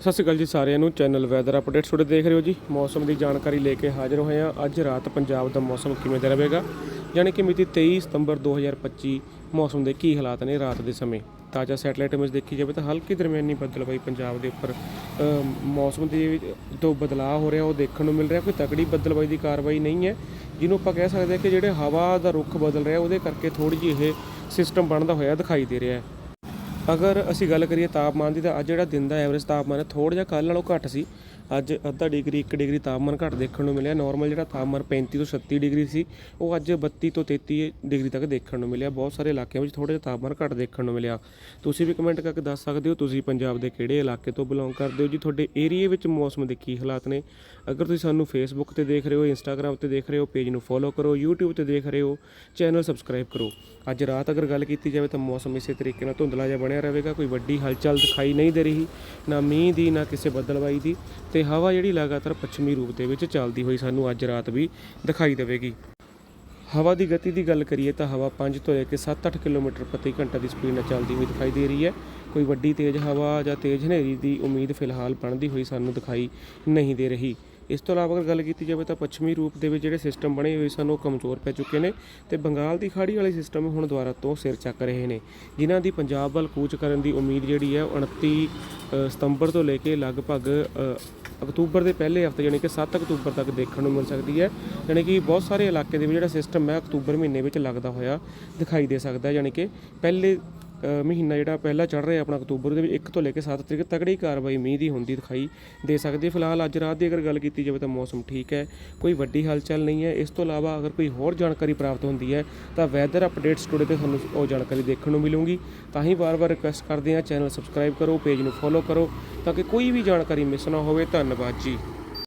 ਸਤਿ ਸ਼੍ਰੀ ਅਕਾਲ ਜੀ ਸਾਰਿਆਂ ਨੂੰ, ਚੈਨਲ ਵੈਦਰ ਅਪਡੇਟਸ ਤੁਹਾਡੇ ਦੇਖ ਰਹੇ ਹੋ ਜੀ। ਮੌਸਮ ਦੀ ਜਾਣਕਾਰੀ ਲੈ ਕੇ ਹਾਜ਼ਰ ਹੋਏ ਹਾਂ। ਅੱਜ ਰਾਤ ਪੰਜਾਬ ਦਾ ਮੌਸਮ ਕਿਵੇਂ ਦਾ ਰਹੇਗਾ? ਯਾਨੀ ਕਿ ਮਿਤੀ 23 ਸਤੰਬਰ 2025 ਮੌਸਮ ਦੇ ਕੀ ਹਾਲਾਤ ਨੇ ਰਾਤ ਦੇ ਸਮੇਂ? ਤਾਜ਼ਾ ਸੈਟਲਾਈਟ ਇਮੇਜ ਦੇਖੀ ਜਾਵੇ ਤਾਂ ਹਲਕੀ ਦਰਮਿਆਨੀ ਬਦਲਵਾਈ ਪੰਜਾਬ ਦੇ ਉੱਪਰ ਮੌਸਮ ਦੇ ਵਿੱਚ ਜੋ ਬਦਲਾਅ ਹੋ ਰਿਹਾ, ਉਹ ਦੇਖਣ ਨੂੰ ਮਿਲ ਰਿਹਾ। ਕੋਈ ਤਕੜੀ ਬਦਲਵਾਈ ਦੀ ਕਾਰਵਾਈ ਨਹੀਂ ਹੈ, ਜਿਹਨੂੰ ਆਪਾਂ ਕਹਿ ਸਕਦੇ ਹਾਂ ਕਿ ਜਿਹੜੇ ਹਵਾ ਦਾ ਰੁੱਖ ਬਦਲ ਰਿਹਾ, ਉਹਦੇ ਕਰਕੇ ਥੋੜੀ ਜਿਹੀ ਇਹ ਸਿਸਟਮ ਬਣਦਾ ਹੋਇਆ ਦਿਖਾਈ ਦੇ ਰਿਹਾ ਹੈ। ਅਗਰ ਅਸੀਂ ਗੱਲ ਕਰੀਏ ਤਾਪਮਾਨ ਦੀ ਤਾਂ ਅੱਜ ਜਿਹੜਾ ਦਿਨ ਦਾ ਐਵਰੇਜ ਤਾਪਮਾਨ ਹੈ ਥੋੜਾ ਜਿਹਾ ਕੱਲ੍ਹ ਨਾਲੋਂ ਘੱਟ ਸੀ। ਅੱਜ ਅੱਧਾ ਡਿਗਰੀ 1 ਡਿਗਰੀ ਤਾਪਮਾਨ ਘੱਟ ਦੇਖਣ ਨੂੰ ਮਿਲਿਆ। ਨਾਰਮਲ ਜਿਹੜਾ ਤਾਪਮਾਨ 35 ਤੋਂ 36 ਡਿਗਰੀ ਸੀ, ਉਹ ਅੱਜ 32 ਤੋਂ 33 ਡਿਗਰੀ ਤੱਕ ਦੇਖਣ ਨੂੰ ਮਿਲਿਆ। ਬਹੁਤ ਸਾਰੇ ਇਲਾਕਿਆਂ ਵਿੱਚ ਥੋੜਾ ਜਿਹਾ ਤਾਪਮਾਨ ਘੱਟ ਦੇਖਣ ਨੂੰ ਮਿਲਿਆ। ਤੁਸੀਂ ਵੀ ਕਮੈਂਟ ਕਰਕੇ ਦੱਸ ਸਕਦੇ ਹੋ, ਤੁਸੀਂ ਪੰਜਾਬ ਦੇ ਕਿਹੜੇ ਇਲਾਕੇ ਤੋਂ ਬਿਲੋਂਗ ਕਰਦੇ ਹੋ? ਜੀ, ਤੁਹਾਡੇ ਏਰੀਏ ਵਿੱਚ ਮੌਸਮ ਦੇ ਕੀ ਹਾਲਾਤ ਨੇ? ਅਗਰ ਤੁਸੀਂ ਸਾਨੂੰ ਫੇਸਬੁੱਕ ਤੇ ਦੇਖ ਰਹੇ ਹੋ ਇੰਸਟਾਗ੍ਰam ਤੇ ਦੇਖ ਰਹੇ ਹੋ ਪੇਜ ਨੂੰ ਫੋਲੋ ਕਰੋ, YouTube ਤੇ ਦੇਖ ਰਹੇ ਹੋ ਚੈਨਲ ਸਬਸਕ੍ਰਾਈਬ ਕਰੋ। ਅੱਜ ਰਾਤ ਅਗਰ ਗੱਲ ਕੀਤੀ ਜਾਵੇ ਤਾਂ ਮੌਸਮ ਇਸੇ ਤਰੀਕੇ ਨਾਲ ਧੁੰਦਲਾ ਜਿਹਾ ਬਣਿਆ। ਰਹੇਗਾ, ਕੋਈ ਵੱਡੀ ਹਲਚਲ ਦਿਖਾਈ ਨਹੀਂ ਦੇ ਰਹੀ, ਨਾ ਮੀਂਹ ਦੀ, ਨਾ ਕਿਸੇ ਬੱਦਲਬਾਈ ਦੀ ਤੇ ਹਵਾ ਜਿਹੜੀ ਲਗਾਤਾਰ ਪੱਛਮੀ ਰੂਪ ਦੇ ਵਿੱਚ ਚੱਲਦੀ ਹੋਈ ਸਾਨੂੰ ਅੱਜ ਰਾਤ ਵੀ ਦਿਖਾਈ ਦੇਵੇਗੀ। ਹਵਾ ਦੀ ਗਤੀ ਦੀ ਗੱਲ ਕਰੀਏ ਤਾਂ ਹਵਾ 5 ਤੋਂ ਲੈ ਕੇ 7-8 ਕਿਲੋਮੀਟਰ ਪ੍ਰਤੀ ਘੰਟਾ ਦੀ ਸਪੀਡ ਨਾਲ ਚੱਲਦੀ ਹੋਈ ਦਿਖਾਈ ਦੇ ਰਹੀ ਹੈ। ਕੋਈ ਵੱਡੀ ਤੇਜ਼ ਹਵਾ ਜਾਂ ਤੇਜ਼ ਹਨੇਰੀ ਦੀ ਉਮੀਦ ਫਿਲਹਾਲ ਬਣਦੀ ਹੋਈ ਸਾਨੂੰ ਦਿਖਾਈ ਨਹੀਂ ਦੇ ਰਹੀ। ਇਸ ਤੋਂ ਇਲਾਵਾ ਅਗਰ ਗੱਲ ਕੀਤੀ ਜਾਵੇ ਤਾਂ ਪੱਛਮੀ ਰੂਪ ਦੇ ਵਿੱਚ ਜਿਹੜੇ ਸਿਸਟਮ ਬਣੇ ਹੋਏ ਸਨ, ਉਹ ਕਮਜ਼ੋਰ ਪੈ ਚੁੱਕੇ ਨੇ ਤੇ ਬੰਗਾਲ ਦੀ ਖਾੜੀ ਵਾਲੇ ਸਿਸਟਮ ਹੁਣ ਦੁਬਾਰਾ ਤੋਂ ਸਿਰ ਚੱਕ ਰਹੇ ਨੇ। ਜਿਨ੍ਹਾਂ ਦੀ ਪੰਜਾਬ ਵੱਲ ਕੂਚ ਕਰਨ ਦੀ ਉਮੀਦ ਜਿਹੜੀ ਹੈ, ਉਹ 29 ਸਤੰਬਰ ਤੋਂ ਲੈ ਕੇ ਲਗਭਗ ਅਕਤੂਬਰ ਦੇ ਪਹਿਲੇ ਹਫ਼ਤੇ ਯਾਨੀ ਕਿ 7 ਅਕਤੂਬਰ ਤੱਕ ਦੇਖਣ ਨੂੰ ਮਿਲ ਸਕਦੀ ਹੈ। ਯਾਨੀ ਕਿ ਬਹੁਤ ਸਾਰੇ ਇਲਾਕੇ ਦੇ ਵਿੱਚ ਜਿਹੜਾ ਸਿਸਟਮ ਹੈ, ਅਕਤੂਬਰ ਮਹੀਨੇ ਵਿੱਚ ਲੱਗਦਾ ਹੋਇਆ ਦਿਖਾਈ ਦੇ ਸਕਦਾ ਹੈ। ਯਾਨੀ ਕਿ ਪਹਿਲੇ ਮਹੀਨਾ ਜਿਹੜਾ ਪਹਿਲਾ ਚੜ ਰਿਹਾ ਆਪਣਾ ਅਕਤੂਬਰ ਦੇ ਵਿੱਚ 1 ਤੋਂ ਲੈ ਕੇ 7 ਤਰੀਕ ਤਕੜੀ ਕਾਰਵਾਈ ਮੀਂਹ ਦੀ ਹੁੰਦੀ ਦਿਖਾਈ ਦੇ ਸਕਦੀ ਫਿਲਹਾਲ ਅੱਜ ਰਾਤ ਦੀ ਅਗਰ ਗੱਲ ਕੀਤੀ ਜਾਵੇ ਤਾਂ ਮੌਸਮ ਠੀਕ ਹੈ, ਕੋਈ ਵੱਡੀ ਹਲਚਲ ਨਹੀਂ ਹੈ। ਇਸ ਤੋਂ ਇਲਾਵਾ ਅਗਰ ਕੋਈ ਹੋਰ ਜਾਣਕਾਰੀ ਪ੍ਰਾਪਤ ਹੁੰਦੀ ਹੈ ਤਾਂ ਵੈਦਰ ਅਪਡੇਟਸ ਟੁਡੇ ਤੇ ਤੁਹਾਨੂੰ ਉਹ ਜਾਣਕਾਰੀ ਦੇਖਣ ਨੂੰ ਮਿਲੂਗੀ। ਤਾਂ ਹੀ ਵਾਰ-ਵਾਰ ਰਿਕੁਐਸਟ ਕਰਦੇ ਹਾਂ, ਚੈਨਲ ਸਬਸਕ੍ਰਾਈਬ ਕਰੋ, ਪੇਜ ਨੂੰ ਫੋਲੋ ਕਰੋ ਤਾਂ ਕਿ ਕੋਈ ਵੀ ਜਾਣਕਾਰੀ ਮਿਸ ਨਾ ਹੋਵੇ। ਧੰਨਵਾਦ ਜੀ।